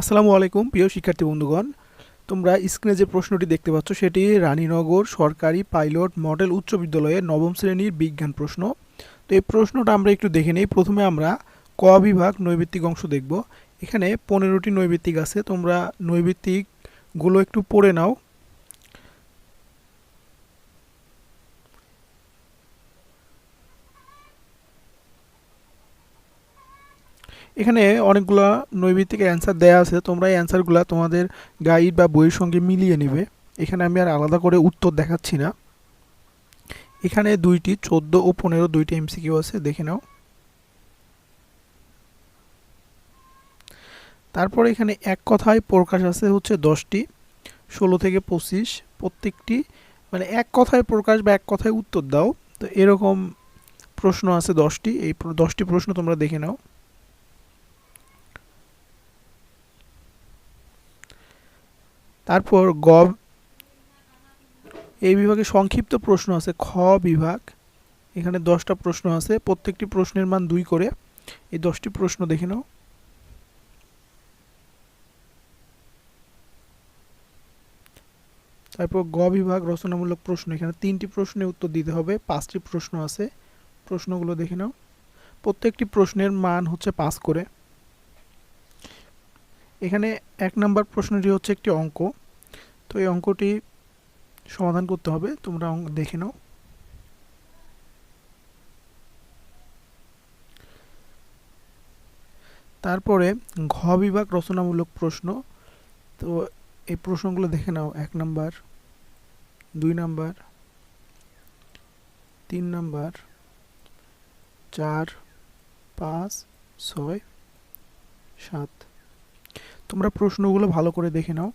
আসসালামু আলাইকুম, প্রিয় শিক্ষার্থী বন্ধুগণ। তোমরা স্ক্রিনে যে প্রশ্নটি দেখতে পাচ্ছ, সেটি রানীনগর সরকারি পাইলট মডেল উচ্চ বিদ্যালয়ের নবম শ্রেণির বিজ্ঞান প্রশ্ন। তো এই প্রশ্নটা আমরা একটু দেখে নিই। প্রথমে আমরা ক বিভাগ নৈবিত্তিক অংশ দেখব। এখানে পনেরোটি নৈবিত্তিক আছে। তোমরা নৈবিত্তিকগুলো একটু পড়ে নাও। এখানে অনেকগুলা নৈবিত্তিক অ্যান্সার দেয়া আছে। তোমরা এই অ্যান্সারগুলো তোমাদের গাইড বা বইয়ের সঙ্গে মিলিয়ে নেবে। এখানে আমি আর আলাদা করে উত্তর দেখাচ্ছি না। এখানে দুইটি, চোদ্দ ও পনেরো দুইটি এমসিকিউ আছে, দেখে নাও। তারপরে এখানে এক কথায় প্রকাশ আছে হচ্ছে দশটি, ষোলো থেকে পঁচিশ, প্রত্যেকটি মানে এক কথায় প্রকাশ বা এক কথায় উত্তর দাও। তো এরকম প্রশ্ন আছে দশটি, এই দশটি প্রশ্ন তোমরা দেখে নাও। তারপর গ এই বিভাগে সংক্ষিপ্ত প্রশ্ন আছে, খ বিভাগ। এখানে দশটা প্রশ্ন আছে, প্রত্যেকটি প্রশ্নের মান দুই করে। এই দশটি প্রশ্ন দেখে নাও। তারপর গ বিভাগ, রচনামূলক প্রশ্ন। এখানে তিনটি প্রশ্নের উত্তর দিতে হবে, পাঁচটি প্রশ্ন আছে। প্রশ্নগুলো দেখে নাও। প্রত্যেকটি প্রশ্নের মান হচ্ছে পাঁচ করে। এখানে এক নম্বর প্রশ্নটি হচ্ছে একটি অঙ্ক। তো এই অঙ্কটি সমাধান করতে হবে। তোমরা দেখে নাও। তারপরে ঘ বিভাগ রচনামূলক প্রশ্ন। তো এই প্রশ্নগুলো দেখে নাও। এক নাম্বার, দুই নাম্বার, তিন নাম্বার, চার, পাঁচ, ছয়, সাত। তোমরা প্রশ্নগুলো ভালো করে দেখে নাও।